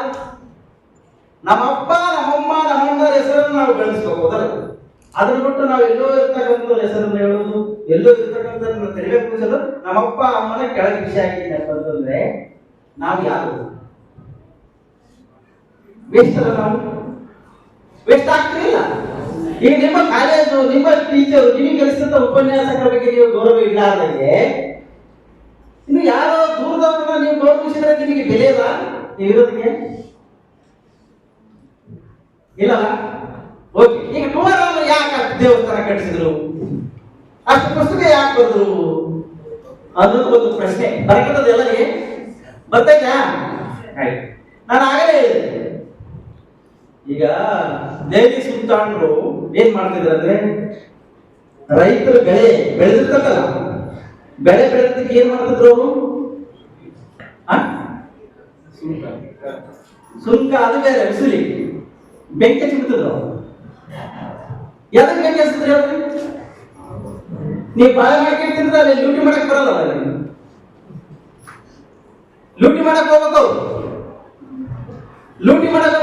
ನಮ್ಮಪ್ಪ ನಮ್ಮಮ್ಮ ನಮ್ಮಣ್ಣರ ಹೆಸರನ್ನು ನಾವು ಬೆಳೆಸ್ಬೇಕು ಹೌದಲ್ಲ ಅದ್ರ ಬಿಟ್ಟು ನಾವು ಎಲ್ಲೋ ಇರ್ತಕ್ಕಂಥ ಹೆಸರನ್ನು ಹೇಳೋದು, ಎಲ್ಲೋ ಇರ್ತಕ್ಕಂಥ ತೆರಿಗೆ ಪೂಜಲು ನಮ್ಮಪ್ಪ ಅಮ್ಮನ ಕೆಳಗೆ ವಿಷಯ ಆಗಿದೆ ಅಂತಂದ್ರೆ ನಾವು ಯಾರು? ವೇಸ್ಟ್ ಅಲ್ಲ ನಾವು. ವೇಸ್ಟ್ ಆಗ್ತಿಲ್ಲ ಈಗ ನಿಮ್ಮ ಕಾಲೇಜು ನಿಮ್ಮ ಟೀಚರು ನಿಮಗೆ ಕಲಿಸಿದಂತ ಉಪನ್ಯಾಸಕರ ಬಗ್ಗೆ ನೀವು ಗೌರವ ಇಲ್ಲಾರ್ದಂಗೆ ಇನ್ನು ಯಾರೋ ದೂರದವ್ರನ್ನ ನೀವು ಗೌರವಿಸಿದ್ರೆ ನಿಮಗೆ ಬೆಲೆ ಇಲ್ಲ ನೀವು ಇರೋದಕ್ಕೆ? ಇಲ್ಲ ಓಕೆ ಈಗ ಕುಮಾರರಾಮ ಯಾಕೆ ದೇವಸ್ಥಾನ ಕಟ್ಟಿಸಿದ್ರು? ಅಷ್ಟು ಪುಸ್ತಕ ಯಾಕೆ ಬರೆದ್ರು? ಅನ್ನೋದು ಒಂದು ಪ್ರಶ್ನೆ. ಬರಕತ್ತದ ಎಲ್ಲ ಬರ್ತೈತಾ? ನಾನು ಆಗಲೇ ಈಗ ದೇವಿ ಸುಲ್ತಾನರು ಏನ್ ಮಾಡ್ತಿದ್ರು ಅಂದ್ರೆ ರೈತರು ಬೆಳೆ ಬೆಳೆದಿರ್ತಕ್ಕಲ್ಲ, ಬೆಳೆ ಬೆಳೆದಕ್ಕೆ ಏನ್ ಮಾಡ್ತಿದ್ರು ಅವರು? ಸುಂಕ ಅದು ಬೇರೆ ಉಸುಲಿ ಬೆಂಕಿ ಹಚ್ಚಿಬಿಡ್ತಿದ್ರು ಅವ್ರು. ಎದಕ್ಕೆ ಬೆಂಕಿ ಹಚ್ಚಿದ್ರು ಹೇಳ್ರಿ ನೀವು ಬಾಳೆ ಮಾಡ್ಕೊಂಡು ತಿಂದ್ರೆ ಅಲ್ಲಿ, ಲೂಟಿ ಮಾಡಕ್ ಬರಲ್ಲ ಲೂಟಿ ಮಾಡಕ್ ಹೋಗ್ಬೇಕು. ಲೂಟಿ ಮಾಡಕ್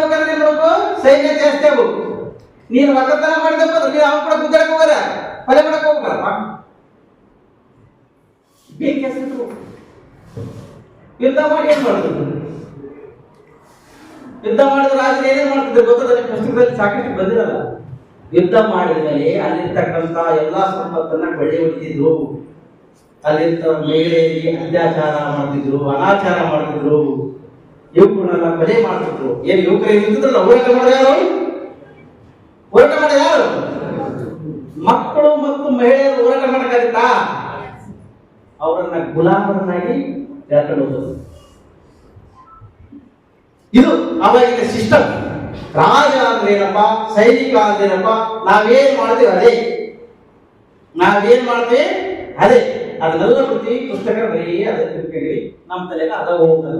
ಸೈನ್ಯ ಜಾಸ್ತಿಯಾಗು ನೀನು ಒಕ್ಕಲ್ತನ ಮಾಡಿದಪ್ಪ ನೀನು ಕೂಡ ಗುದ್ದಾಡಕ್ ಹೋಗಲ್ಲ ಕೊಲೆ ಮಾಡಕ್ ಹಚ್ಚಿದ್ರು ಯುದ್ಧ ಮಾಡಿ ಏನ್ ಮಾಡಿದ್ರು ಯುದ್ಧ ಮಾಡಿದ ರಾಜರು ಏನೇನ್ ಮಾಡ್ತಿದ್ರು ಗೊತ್ತದ? ಕಷ್ಟದಲ್ಲಿ ಸಾಕಷ್ಟು ಬಂದಿರಲ್ಲ. ಯುದ್ಧ ಮಾಡಿದ ಮೇಲೆ ಅಲ್ಲಿರ್ತಕ್ಕಂಥ ಎಲ್ಲಾ ಸಂಪತ್ತನ್ನ ಬೆಳೆ ಹೊಡಿತಿದ್ರು. ಅಲ್ಲಿರ್ತ ಮಹಿಳೆಯರಿಗೆ ಅತ್ಯಾಚಾರ ಮಾಡ್ತಿದ್ರು, ಅನಾಚಾರ ಮಾಡ್ತಿದ್ರು. ಯುವಕರನ್ನೆಲ್ಲ ಕೊಲೆ ಮಾಡ್ತಿದ್ರು. ಏನ್ ಯುವಕರು ಏನಿದ್ರು ಹೋರಾಟ ಯಾರು? ಹೋರಾಟ ಮಾಡ ಯಾರು? ಮಕ್ಕಳು ಮತ್ತು ಮಹಿಳೆಯರು ಹೋರಾಟ ಮಾಡಕ್ಕಾಗಿತ್ತ? ಅವರನ್ನ ಗುಲಾಮರನ್ನಾಗಿ ಕರ್ಕೊಂಡು ಇದು ಅವಾಗಿನ ಸಿಸ್ಟಮ್ ರಾಜ ಅಂದ್ರೆ ಏನಪ್ಪ? ಸೈನಿಕ ಅಂದ್ರೆ ಏನಪ್ಪ? ನಾವೇನ್ ಮಾಡ್ತೀವಿ ಅದೇ. ನಾವೇನ್ ಮಾಡ್ತೀವಿ ಅದೇ. ಅದನ್ನೆಲ್ಲ ಪ್ರತಿ ಪುಸ್ತಕ ಬರೀ ಅದೇ ನಮ್ಮ ತಲೆಗೆ ಅದ ಹೋಗ್ತದೆ.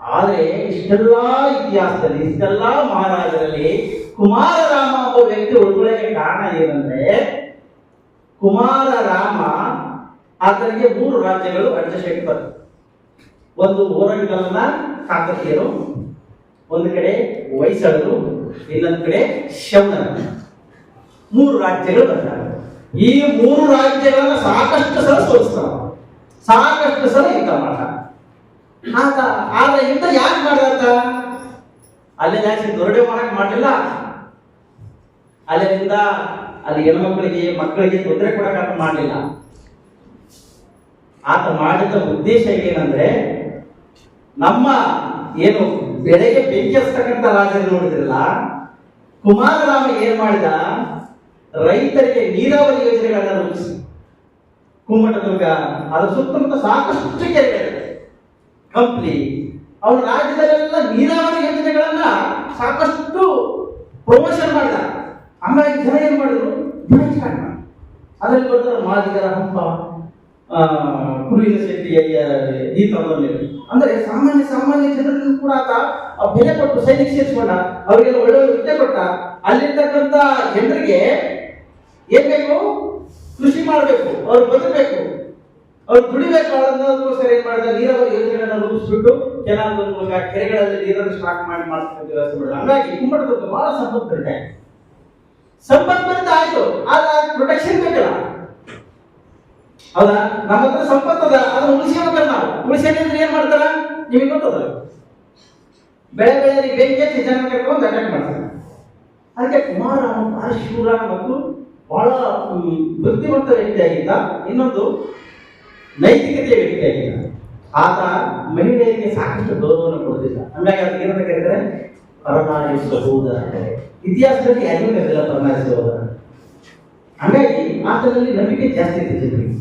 ಆದ್ರೆ ಇಷ್ಟೆಲ್ಲ ಇತಿಹಾಸದಲ್ಲಿ, ಇಷ್ಟೆಲ್ಲ ಮಹಾರಾಜರಲ್ಲಿ ಕುಮಾರರಾಮ ಒಬ್ಬ ವ್ಯಕ್ತಿ ಉಳ್ಕೊಳ್ಳೋಕೆ ಕಾರಣ ಏನಂದ್ರೆ ಕುಮಾರರಾಮ ಆತನಿಗೆ ಮೂರು ರಾಜ್ಯಗಳು ಅಡ್ಜಸ್ಟ್ ಬರ್ತದೆ ಒಂದು ಓರಂಗಲ್ನ ಕಾಕತಿಯರು, ಒಂದು ಕಡೆ ಹೊಯ್ಸಳರು, ಇನ್ನೊಂದು ಕಡೆ ಶವನರು ಮೂರು ರಾಜ್ಯಗಳು ಬರ್ತಾರೆ ಈ ಮೂರು ರಾಜ್ಯಗಳನ್ನ ಸಾಕಷ್ಟು ಸಲ ಸೋಲಿಸ್ತಾವ. ಸಾಕಷ್ಟು ಸಲ ಇಂತ ಮಾಡ್ತಾನೆ ಆತ ಆದ್ರೆ ಯುದ್ಧ ಯಾಕೆ ಮಾಡ್ದಂತ ಅಲ್ಲಿ ಜಾಸ್ತಿ ದೊರಡೆ ಮಾಡಕ್ ಮಾಡಲಿಲ್ಲ. ಅಲ್ಲಿಂದ ಅಲ್ಲಿ ಹೆಣ್ಮಕ್ಳಿಗೆ ಮಕ್ಕಳಿಗೆ ತೊಂದರೆ ಕೊಡಕ್ ಮಾಡಲಿಲ್ಲ. ಆತ ಮಾಡಿದ ಉದ್ದೇಶ ಏನಂದ್ರೆ, ನಮ್ಮ ಏನು ಬೆಳೆಗೆ ಬೆಂಕಿ ಹಚ್ಚತಕ್ಕಂಥ ರಾಜರು ನೋಡಿದ್ರಲ್ಲ, ಕುಮಾರರಾಮ ಏನ್ ಮಾಡಿದ? ರೈತರಿಗೆ ನೀರಾವರಿ ಯೋಜನೆಗಳನ್ನ ರೂಪಿಸಿ. ಕುಮ್ಮಟದುರ್ಗ ಅದರ ಸುತ್ತಮುತ್ತ ಸಾಕಷ್ಟು ಕೆರೆಗಳಿವೆ. ಕಂಪ್ಲಿ ಅವ್ರ ರಾಜ್ಯದಲ್ಲೆಲ್ಲ ನೀರಾವರಿ ಯೋಜನೆಗಳನ್ನ ಸಾಕಷ್ಟು ಪ್ರಮೋಷನ್ ಮಾಡಿದ. ಹಂಗಾಗಿ ಜನ ಏನ್ ಮಾಡಿದ್ರು? ಅದ್ರಲ್ಲಿ ಬರ್ತಾರೆ ಮಾದಿಗರ ಹಂಪ ಕುರುವಿನ ಶೆಟ್ಟಿ ತರದಲ್ಲಿ ಅಂದ್ರೆ ಸಾಮಾನ್ಯ ಸಾಮಾನ್ಯ ಜನರಿಗೂ ಕೂಡ ಆತ ಬೆಲೆ ಕೊಟ್ಟು ಸೈನಿಕ ಸೇರಿಸ್ಕೊಂಡ. ಅವರಿಗೆಲ್ಲ ಒಳ್ಳೆ ವಿದ್ಯೆ ಕೊಟ್ಟ. ಅಲ್ಲಿರ್ತಕ್ಕಂಥ ಜನರಿಗೆ ಏನ್ ಬೇಕು? ಕೃಷಿ ಮಾಡಬೇಕು. ಅವ್ರು ಬದುಕಬೇಕು. ಅವ್ರು ದುಡಿಬೇಕು ಅನ್ನೋದಕ್ಕೋಸ್ಕರ ಏನ್ ಮಾಡಿದ ನೀರಾವರಿ ಯೋಜನೆಗಳನ್ನ ರೂಪಿಸ್ಬಿಟ್ಟು ಕೆನಾಲ್ ಮೂಲಕ ಕೆರೆಗಳಲ್ಲಿ ನೀರನ್ನು ಸ್ಟಾಕ್ ಮಾಡಿ ಮಾಡ್ತಕ್ಕಂಥ ವ್ಯವಸ್ಥೆ ಮಾಡಿದ್ರು. ಬಹಳ ಸಂಪತ್ತು ಬರುತ್ತೆ ಸಂಪತ್ತು ಬಂತ ಆಯ್ತು, ಆದ್ರೆ ಪ್ರೊಟೆಕ್ಷನ್ ಬೇಕಲ್ಲ. ಹೌದಾ? ನಮ್ಮ ಹತ್ರ ಸಂಪತ್ತು ಅದ, ಅದನ್ನ ಉಳಿಸ್ಕೋಬೇಕಲ್ಲ ನಾವು. ಉಳಿಸ್ಕೊಂಡ್ರೆ ಏನ್ ಮಾಡ್ತಾರ? ನಿಮಗೆ ಗೊತ್ತದ? ಬೆಳೆ ಬೆಳೆಯಲ್ಲಿ ಬೆಂಕಿ ಹಚ್ಚಿ ಜನ ಅಟ್ಯಾಕ್ ಮಾಡ್ತಾರೆ. ಅದಕ್ಕೆ ಕುಮಾರ ಪರಶುರ ಶೂರ ಮತ್ತು ಬಹಳ ಬುದ್ಧಿವಂತ ವ್ಯಕ್ತಿಯಾಗಿದ್ದ ಇನ್ನೊಂದು ನೈತಿಕತೆಯ ವ್ಯಕ್ತಿಯಾಗಿಲ್ಲ ಆತ ಮಹಿಳೆಯರಿಗೆ ಸಾಕಷ್ಟು ಗೌರವವನ್ನು ಕೊಡುತ್ತಿಲ್ಲ ಹಂಗಾಗಿ ಅದಕ್ಕೆ ಏನಂತ ಕರೀತಾರೆ ಪರನಾರಿ ಸಹೋದರ ಇತಿಹಾಸದಲ್ಲಿ ಯಾರಿಗೂ ಇರಲಿಲ್ಲ ಪರನಾರಿ ಸಹೋದರ ಹಾಗಾಗಿ ಆತನಲ್ಲಿ ನಂಬಿಕೆ ಜಾಸ್ತಿ ಇದೆ ಜನರಿಗೆ.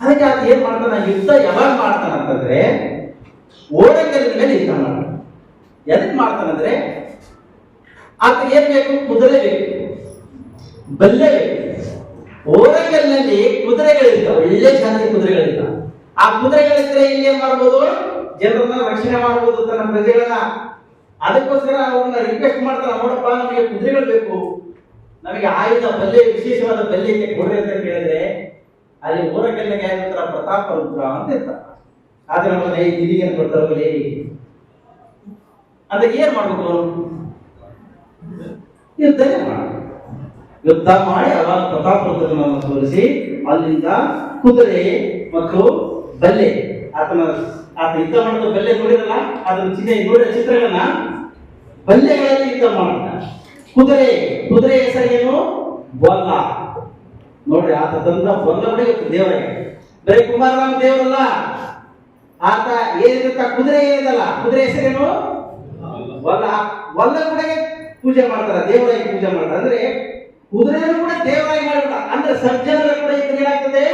ಅದಕ್ಕೆ ಆತ ಏನ್ ಮಾಡ್ತಾನ? ಯುದ್ಧ ಯಾವಾಗ ಮಾಡ್ತಾನ ಅಂತಂದ್ರೆ, ಓಡಂಗಲಿನ ಮೇಲೆ ಯುದ್ಧ ಮಾಡ್ತಾನೆ. ಎದಕ್ ಮಾಡ್ತಾನಂದ್ರೆ ಆತ ಏನ್ ಬೇಕು? ಕುದುರೆ ಬೇಕು. ಬಲ್ಲೆ ಬೇಕು. ಓರಂಗಲ್ನಲ್ಲಿ ಕುದುರೆಗಳಿದ್ದ ಒಳ್ಳೆ ಜಾತಿ ಕುದುರೆಗಳಿದ್ದ ಆ ಕುದುರೆಗಳಿದ್ರೆ ಇಲ್ಲಿ ಏನ್ ಮಾಡ್ಬೋದು? ಜನರನ್ನ ರಕ್ಷಣೆ ಮಾಡ್ಬೋದು ತನ್ನ ಪ್ರಜೆಗಳನ್ನ. ಅದಕ್ಕೋಸ್ಕರ ಅವನ್ನ ರಿಕ್ವೆಸ್ಟ್ ಮಾಡ್ತಾರೆ, ನೋಡಪ್ಪ, ನಮಗೆ ಕುದುರೆಗಳು ಬೇಕು. ನಮಗೆ ಆಯುಧ ಬಲ್ಲೆ, ವಿಶೇಷವಾದ ಇದೆ ಕೊಡ್ರಿ ಅಂತ ಕೇಳಿದ್ರೆ, ಅಲ್ಲಿ ಓರಗಲ್ಲಿಗೆ ಯಾರು ಪ್ರತಾಪ ರುದ್ರ ಅಂತ ಇರ್ತಾರ. ಆದ್ರೆ ನಮ್ಮ ಹಿರಿಯನ್ ನಿಧಿಗೆ ಏನ್ ಕೊಡ್ತಾರೆ ಬಲೆ ಅದಕ್ಕೆ ಏನ್ ಮಾಡ್ಬೇಕು ಮಾಡಿ ಯುದ್ಧ ಮಾಡಿ ಅವಾಗ ಪ್ರತಾಪ ತೋರಿಸಿ ಸೋಲಿಸಿ ಅಲ್ಲಿಂದ ಕುದುರೆ ಮತ್ತು ಬಲ್ಲೆ. ಆತನ ಆತ ಯುದ್ಧ ಮಾಡಿದ ಬಲ್ಲೆ ನೋಡಿರಲ್ಲ ಅದನ್ನು ಚಿನ್ನ ನೋಡಿದ ಚಿತ್ರಗಳನ್ನ ಬಲ್ಲೆಗಳಲ್ಲಿ ಯುದ್ಧ ಮಾಡ್ತಾನೆ ಕುದುರೆ ಕುದುರೆ ಹೆಸರೇನು ಬೊಲ್ಲ ನೋಡ್ರಿ ಆತ ತಂದ ಬೊಲ್ಲ ದೇವರಿಗೆ ಬರೀ ಕುಮಾರರಾಮ ದೇವರಲ್ಲ. ಆತ ಏನಿರುತ್ತ ಕುದುರೆ ಏನಿದಲ್ಲ ಕುದುರೆ ಹೆಸರೇನು ಬಲ್ಲ ವಲ್ಲ. ಕೂಡ ಪೂಜೆ ಮಾಡ್ತಾರ ದೇವರಾಗಿ ಪೂಜೆ ಮಾಡ್ತಾರೆ. ಅಂದ್ರೆ ಕುದುರೆಯನ್ನು ಕೂಡ ದೇವರಾಗಿ ಮಾಡಿಬಿಟ್ಟ. ಅಂದ್ರೆ ಸಜ್ಜನರ ಕೂಡ ಇದ್ರೆ ಏನಾಗ್ತದೆ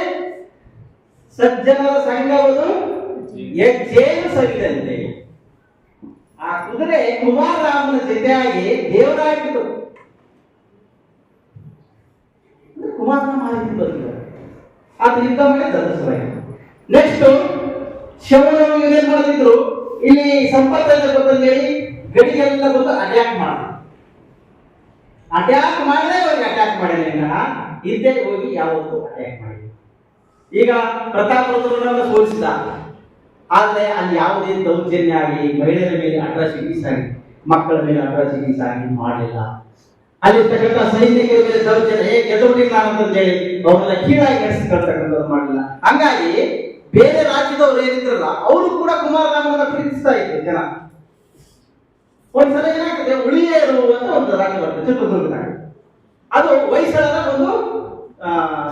ಸಜ್ಜನರ ಸಂಘವನ್ನು ಹೆಜ್ಜೆಯನ್ನು ಸವಿದಂತೆ ಆ ಕುದುರೆ ಕುಮಾರರಾಮನ ಜೊತೆಯಾಗಿ ದೇವರಾಗಿತ್ತು ಕುಮಾರರಾಮ ಆಗಿತ್ತು ಆತ ಯುದ್ಧ ಮಾಡಿ ದಂಡಿಸಬೇಕು ನೆಕ್ಸ್ಟ್ ಶವನನ್ನು ಏನ್ ಮಾಡ್ತಿದ್ರು ಇಲ್ಲಿ ಸಂಪರ್ಕದ ಗೊತ್ತಂದೇಳಿ ಗಡಿಗೆಲ್ಲ ಬಂದು ಅಟ್ಯಾಕ್ ಮಾಡ ಅಟ್ಯಾಕ್ ಮಾಡಿದ್ರೆ ಅವ್ರಿಗೆ ಅಟ್ಯಾಕ್ ಮಾಡಿಲ್ಲ ಹಿಂದೆ ಹೋಗಿ ಯಾವತ್ತೂ ಅಟ್ಯಾಕ್ ಮಾಡಿ ಈಗ ಪ್ರತಾಪ್ ರುದ್ರನನ್ನು ಸೋಲಿಸಿದ ಆದ್ರೆ ಅಲ್ಲಿ ಯಾವುದೇ ದೌರ್ಜನ್ಯ ಆಗಲಿ ಮಹಿಳೆಯರ ಮೇಲೆ ಅಟ್ರಾಸಿಟೀಸ್ ಆಗಲಿ ಮಕ್ಕಳ ಮೇಲೆ ಅಟ್ರಾಸಿಟೀಸ್ ಆಗಲಿ ಮಾಡಲಿಲ್ಲ ಅಲ್ಲಿರ್ತಕ್ಕಂಥ ಸೈನಿಕರ ಮೇಲೆ ದೌರ್ಜನ್ಯ ಅಂತ ಅಂತಂದೇಳಿ ಅವ್ರನ್ನ ಕೀಳಾಗಿ ನಡೆಸಿಕೊಳ್ತಕ್ಕಂಥದ್ದು ಮಾಡಲಿಲ್ಲ ಹಂಗಾಗಿ ಬೇರೆ ರಾಜ್ಯದವ್ರು ಏನಿದ್ರಲ್ಲ, ಅವರು ಕೂಡ ಕುಮಾರರಾಮನ ಪ್ರೀತಿಸ್ತಾ ಇದ್ರು ಜನ. ಒಂದ್ಸಲ ಏನಾಗ್ತದೆ ಉಳಿಯರು ಅಂತ ಒಂದು ರಾಜ್ಯ ಬರ್ತದೆ, ಚಿತ್ರದುರ್ಗದಾಗ. ಅದು ಹೊಯ್ಸಳರ ಒಂದು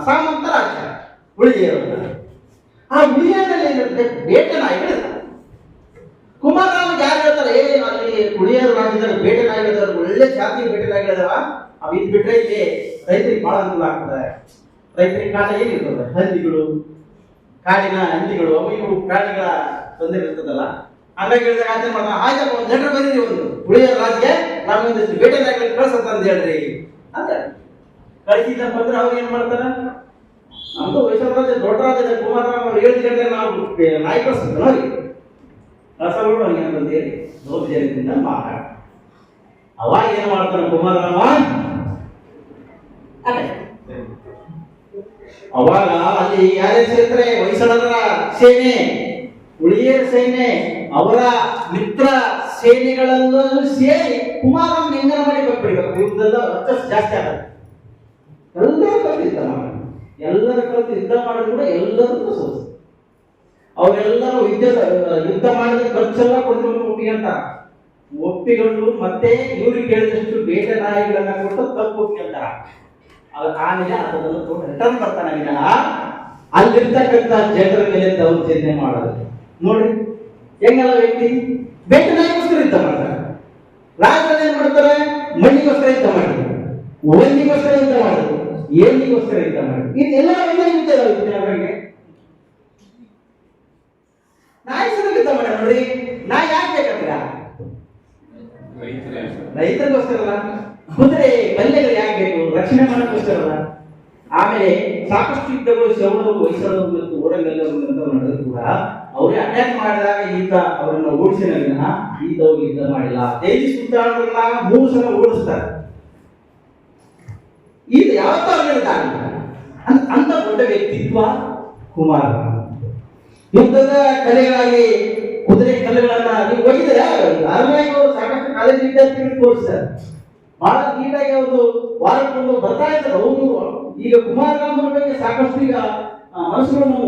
ಸಾಮಂತ ರಾಜ್ಯ ಉಳಿಯರು ಆ ಉಳಿಯದಲ್ಲಿ ಏನಿರುತ್ತೆ? ಬೇಟೆ ನಾಯಿಗಳು. ಕುಮಾರರಾಮ ಯಾರು ಹೇಳ್ತಾರೆ? ಏ, ಅಲ್ಲಿ ಉಳಿಯರು ರಾಜ್ಯದಲ್ಲಿ ಬೇಟೆ ನಾಯಿಗಳು ಒಳ್ಳೆ ಜಾತಿ ಬೇಟೆ ನಾಯಿಗಳಿದಾವ ಅವು ಇದ್ ಬಿಟ್ರೆ ಇಲ್ಲಿ ರೈತರಿಗೆ ಬಹಳ ಅನುಕೂಲ ಆಗ್ತದೆ. ರೈತರಿಗೆ ಕಾಟ ಏನಿರ್ತದೆ? ಹಂದಿಗಳು, ಕಾಡಿನ ಹಂದಿಗಳು, ಅವು ಇವು ಪ್ರಾಣಿಗಳ ತೊಂದರೆ ಇರ್ತದಲ್ಲ. ಹಂಗಾಗಿ ಹೇಳಿದಾಗ ಆಚರಣೆ ಮಾಡೋಣ ಆಯ್ತಪ್ಪ ಒಂದು ಲೆಟರ್ ಬರೀರಿ ಒಂದು ಉಳಿಯರ ರಾಜ್ಗೆ ನಮ್ಗೊಂದಿಷ್ಟು ಭೇಟಿ ನಾಯಿಗಳಿಗೆ ಕಳ್ಸತ್ತ ಅಂತ ಹೇಳ್ರಿ. ಅಂತ. ಕಳಿಸಿದ್ದಪ್ಪ ಅಂದ್ರೆ ಅವ್ರು ಏನ್ ಮಾಡ್ತಾರ? ನಮ್ದು ರಾಜ್ಯ ದೊಡ್ಡ ರಾಜ ಕುಮಾರರಾಮ ಅವ್ರು ಗಂಟೆ ನಾವು ನಾಯಿ ಕಳಿಸ್ತಾರೆ ನೋಡಿ ಕಳ್ಸೋರು ಹಂಗೆ ಅಂತ ಹೇಳಿ ದೌರ್ಜನ್ಯದಿಂದ ಮಾತಾಡ ಅವಾಗ ಏನ್ ಮಾಡ್ತಾರ ಕುಮಾರರಾಮ? ಅದೇ. ಅವಾಗ ಅಲ್ಲಿ ಯಾರ್ಯಾರು ಸೇರ್ತಾರೆ ಹೊಯ್ಸಳರ ಸೇನೆ. ಉಳಿಯರ ಸೇನೆ, ಅವರ ಮಿತ್ರ ಸೇನೆಗಳಲ್ಲೂ ಸೇರಿ ಕುಮಾರ ಹೆಂಗನ ಮಾಡಿ ಕೊಟ್ಬಿಡ್ಬೇಕು. ಯುದ್ಧದ ವರ್ಚಸ್ ಜಾಸ್ತಿ ಆಗುತ್ತೆ. ಎಲ್ಲರೂ ಕಲ್ತು ಯುದ್ಧ ಮಾಡಿ ಎಲ್ಲರ ಕಲಿತು ಯುದ್ಧ ಮಾಡಿದ್ರು ಕೂಡ ಎಲ್ಲರಿಗೂ ಸೋಸ್ ಅವರೆಲ್ಲರೂ ಯುದ್ಧದ ಯುದ್ಧ ಮಾಡಿದ ಖರ್ಚೆಲ್ಲ ಕೊಡ್ಬೇಕು ಒಪ್ಪಿಗೆ ಅಂತ. ಒಪ್ಪಿಕೊಂಡು ಮತ್ತೆ ಇವ್ರಿಗೆ ಕೇಳಿದಷ್ಟು ಬೇಟೆ ನಾಯಿಗಳನ್ನ ಕೊಟ್ಟು ತಪ್ಪು ಒಪ್ಪಿಗೆಂತಾರ ಅವಾಗ ಆಮೇಲೆ ಅದನ್ನು ರಿಟರ್ನ್ ಬರ್ತಾನೆ ಅಲ್ಲಿರ್ತಕ್ಕಂಥ ಜನರ ಮೇಲೆ ದೌರ್ಜನ್ಯ ಮಾಡೋದು. ನೋಡಿ ಹೆಂಗಲ್ಲ ವ್ಯಕ್ತಿ? ಬೇಟೆ ನಾಯಿಗೋಸ್ಕರ ಯುದ್ಧ ಮಾಡ್ತಾರೆ. ರಾಜರು ಏನ್ ಮಾಡ್ತಾರೆ? ಮಣ್ಣಿಗೋಸ್ಕರ ಯುದ್ಧ ಮಾಡಿದ್ರು ಒಂದಿಗೋಸ್ಕರ ಯುದ್ಧ ಮಾಡಿದ್ರು ಏನಿಗೋಸ್ಕರ ಯುದ್ಧ ಮಾಡಿದ್ರು ಇದೆಲ್ಲ ಎಲ್ಲ ಯುದ್ಧ ಇದಾವೆ ಅವರಿಗೆ ನಾಯಿ ಸಲ ಯುದ್ಧ ಮಾಡ ನೋಡಿ ನಾ ಯಾಕೆ ರೈತರಿಗೋಸ್ಕರ ಅಲ್ಲ ಕುದುರೆ ಬಲ್ಲೆಗಳು ಯಾಕೆ ಬೇಕು? ರಕ್ಷಣೆ ಮಾಡೋಕ್ಕೋಸ್ಕರಲ್ಲ. ಆಮೇಲೆ ಸಾಕಷ್ಟು ಯುದ್ಧಗಳು ಶ್ರವಣರು ವಯಸ್ಸರು ಮತ್ತು ಓರಂಗಲ್ಲರು ಅಂತ ನಡೆದ್ರು ಕೂಡ ಅವರೇ ಅಟ್ಯಾಕ್ ಮಾಡಿದಾಗ ಈತ ಅವರನ್ನ ಓಡಿಸಿನ ವಿನಃ ಈತ ಹೋಗಿ ಯುದ್ಧ ಮಾಡಿಲ್ಲ. ತೇಜಿ ಸುತ್ತಾಡೋದ್ರನ್ನ ಮೂರು ಸಲ ಓಡಿಸ್ತಾರೆ. ಈತ ಯಾವತ್ತೂ ಅವ್ರಿಗೆ ಅಂತ ದೊಡ್ಡ ವ್ಯಕ್ತಿತ್ವ ಕುಮಾರ ಯುದ್ಧದ ಕಲೆಗಳಾಗಿ, ಕುದುರೆ ಕಲೆಗಳನ್ನ ನೀವು ಹೋಗಿದ್ರೆ ಅವರು ಸಾಕಷ್ಟು ಕಾಲೇಜ್ ವಿದ್ಯಾರ್ಥಿಗಳು ತೋರಿಸ್ತಾರೆ ಬಹಳ ನೀಟಾಗಿ ಅವರು ವಾರಕ್ಕೊಂದು ಬರ್ತಾ ಇದ್ದಾರೆ ಅವರು ಈಗ ಕುಮಾರರಾಮನ ಬಗ್ಗೆ ಸಾಕಷ್ಟು ಈಗ ಆ, ಮನಸ್ಸುಗಳು ನಾವು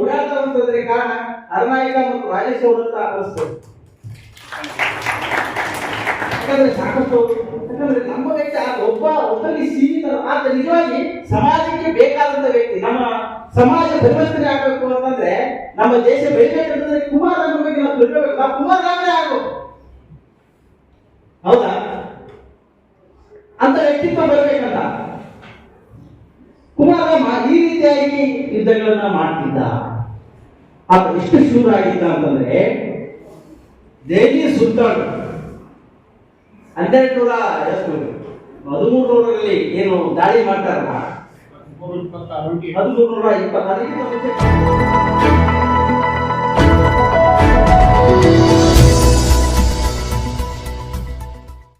ಕಾರಣ ಅರನಾಯಕ ಮತ್ತು ರಾಜೇಶ್ ಅವರು ಅಂತ ಅನಿಸ್ತದೆ ಸಾಕಷ್ಟು ಯಾಕಂದ್ರೆ ನಮ್ಮ ವ್ಯಕ್ತಿ ಆ ಒಬ್ಬ ಒಬ್ಬರಿಗೆ ಸೀಮಿತ ಆತ ನಿಜವಾಗಿ ಸಮಾಜಕ್ಕೆ ಬೇಕಾದಂತ ವ್ಯಕ್ತಿ ನಮ್ಮ ಸಮಾಜ ಪರಿವರ್ತನೆ ಆಗಬೇಕು ಅಂತಂದ್ರೆ ನಮ್ಮ ದೇಶ ಬೆಳಿಬೇಕಂತಂದ್ರೆ ಕುಮಾರರಾಮನ ಬಗ್ಗೆ ನಾವು ತಿಳ್ಕೋಬೇಕು ಕುಮಾರ ಕುಮಾರರಾಮನೇ ಆಗಬೇಕು. ಹೌದಾ? ಅಂತ ವ್ಯಕ್ತಿತ್ವ ಬರಬೇಕಲ್ಲ? ಕುಮಾರ ಈ ರೀತಿಯಾಗಿ ಯುದ್ಧಗಳನ್ನ ಮಾಡ್ತಿದ್ದ. ಆತ ಎಷ್ಟು ಶೂರ ಆಗಿದ್ದ ಅಂತಂದ್ರೆ, ದೇವಿ ಸುಲ್ತಾನ್ ಹನ್ನೆರಡು ನೂರ ಎಷ್ಟು ಹದಿಮೂರು ನೂರರಲ್ಲಿ ಏನು ದಾಳಿ ಮಾಡ್ತಾರಲ್ಲ? ಹದಿಮೂರು ನೂರ ಇಪ್ಪತ್ತಾರು